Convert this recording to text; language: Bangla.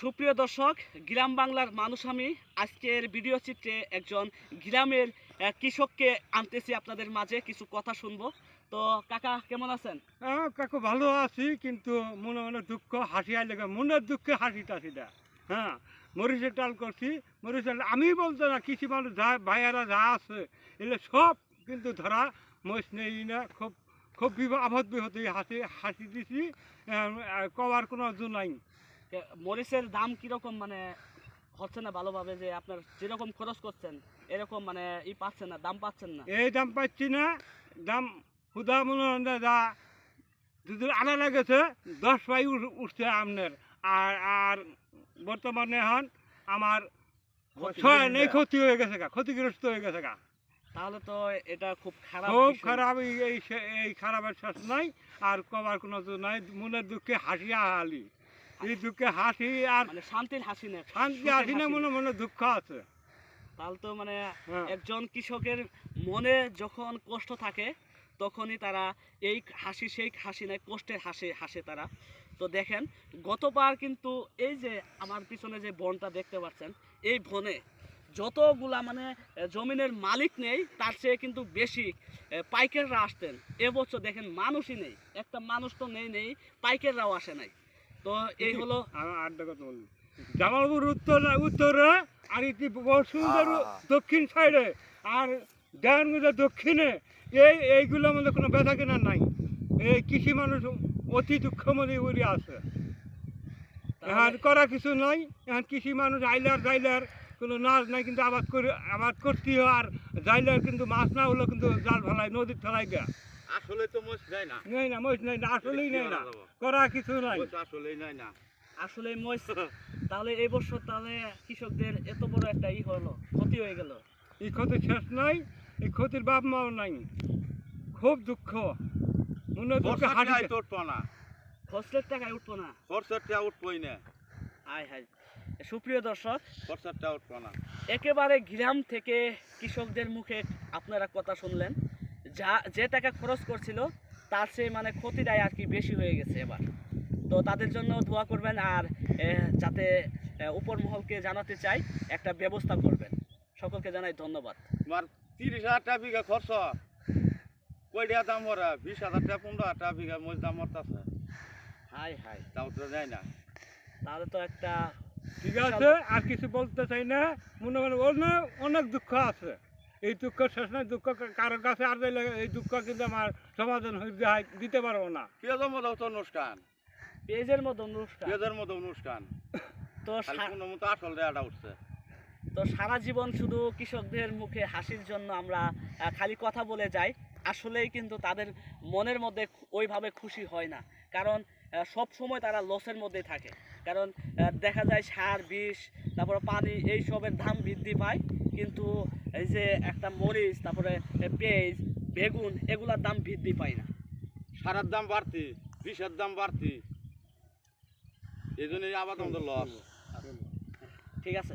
সুপ্রিয় দর্শক, গ্রাম বাংলার মানুষ আমি। আজকের ভিডিও চিত্রে একজন গ্রামের কৃষককে আনতেছি আপনাদের মাঝে, কিছু কথা শুনব। তো কাকা, কেমন আছেন? হ্যাঁ কাকু ভালো আছি, কিন্তু মনে মনে দুঃখ, হাসি লেগে মনের দুঃখে হাসি টাসি না হ্যাঁ মরিচের ডাল করছি, মরিচের আমি বলতে না কৃষি মানুষ যা ভাইয়ারা যা আছে, এগুলো সব কিন্তু ধরা, মরিচ নেই না, খুব খুব বিপদ বিহতে হাসি হাসি দিছি কবার কোনো জু নাই। মরিচের দাম কীরকম মানে হচ্ছে না ভালোভাবে যে আপনার যেরকম খরচ করছেন এরকম মানে ই পাচ্ছেন না দাম পাচ্ছেন না? এই দাম পাচ্ছি না। দাম হুদা মনে হয় যা দুদিন আনা লাগেছে দশ পাই উঠ- উঠছে আপনার। আর আর বর্তমানে এখন আমার ক্ষতি ছয় হয়ে নেই ক্ষতি হয়ে গেছে গা ক্ষতিগ্রস্ত হয়ে গেছে গা। তাহলে তো এটা খুব খারাপ খুব খারাপ এই এই খারাপের শেষ নাই আর কবার কোনো নাই মনের দুঃখে হাসি হালি এই দুঃখে হাসি আর মানে শান্তির হাসি না শান্তি হাসি না মনে মনে দুঃখ আছে। তাহলে তো মানে হ্যাঁ। একজন কৃষকের মনে যখন কষ্ট থাকে তখনই তারা এই হাসি সেই হাসি নয় কষ্টের হাসি হাসে তারা। তো দেখেন গতবার কিন্তু এই যে আমার পিছনে যে বনটা দেখতে পাচ্ছেন এই বনে যতগুলা মানে জমিনের মালিক নেই তার চেয়ে কিন্তু বেশি পাইকাররা আসতেন। এবছর দেখেন মানুষই নেই। একটা মানুষ তো নেই নেই পাইকাররাও আসে নাই। তো এই হলো আড্ডা কথা বলি জামালপুর উত্তর উত্তরে আর ইতি সুন্দর দক্ষিণ সাইডে আর দেওয়ানগুলো দক্ষিণে। এই এইগুলোর মধ্যে কোনো ব্যথা কেনা নাই। এই কৃষি মানুষ অতি দুঃখ মধ্যে উড়ে আছে এখন করা কিছু নাই। এখন কৃষি মানুষ আইলার যাইলার কোনো নাচ নাই কিন্তু আবাদ করে আবাদ করতে হয়। আর যাইলার কিন্তু মাছ না হলেও কিন্তু জাল ফেলায় নদীর ফেলাই দেয় আসলে তো মোষ নাই না। নেই না মহিষ নাই না আসলেই নেই না। করা কিছু নাই। মোষ আসলেই নাই না। আসলে মহিষ তাহলে এই বছর তাহলে কৃষকদের এত বড় একটা ই হলো ক্ষতি হয়ে গেল। এই ক্ষতি শেষ নাই এই ক্ষতির বাপ মাও নাই। খুব দুঃখ। মনে দুঃখে খরচাটাই তো উঠবো না। ফসলের টাকায় উঠবো না। খরচাটা উঠবই না। আয় হায়। সুপ্রিয় দর্শক খরচাটা উঠবো না। একেবারে গ্রাম থেকে কৃষকদের মুখে আপনারা কথা শুনলেন। যা যে টাকা খরচ করছিল তার চেয়ে মানে ক্ষতিটাই আর কি বেশি হয়ে গেছে এবার। তো তাদের জন্য দোয়া করবেন আর যাতে উপর মহলকে জানাতে চাই একটা ব্যবস্থা করবেন। সকলকে জানাই ধন্যবাদ। তোমার তিরিশ হাজার টাকা বিঘা খরচ। কয়টা দাম ওরা? বিশ হাজার টাকা পনেরো হাজার টাকা বিঘা মোষ দাম মরতাছে হাই হাই তাও তো যায় না। তাহলে তো একটা ঠিক আছে আর কিছু বলতে চাই না। মনে মনে অনেক অনেক দুঃখ আছে। এই দুঃখ শেষ নাই দুঃখ কারোর কাছে আর দিলে এই দুঃখ কিন্তু আমার সমাধান হয়ে দিতে পারব না। পেঁয়াজের মতো তো অনুষ্ঠান। পেজের মতো অনুষ্ঠান। পেঁয়াজের মতো অনুষ্ঠান। তো কোনো মতো আসল রেয়াটা উঠছে। তো সারা জীবন শুধু কৃষকদের মুখে হাসির জন্য আমরা খালি কথা বলে যাই আসলেই কিন্তু তাদের মনের মধ্যে ওইভাবে খুশি হয় না। কারণ সব সময় তারা লসের মধ্যেই থাকে। কারণ দেখা যায় সার বিষ তারপরে পানি এই সবের দাম বৃদ্ধি পায় কিন্তু এই যে একটা মরিচ তারপরে পেঁয়াজ বেগুন এগুলার দাম বৃদ্ধি পায় না। সারের দাম বাড়তি বিষের দাম বাড়তি। এই জন্যই আবার আমাদের লস ঠিক আছে?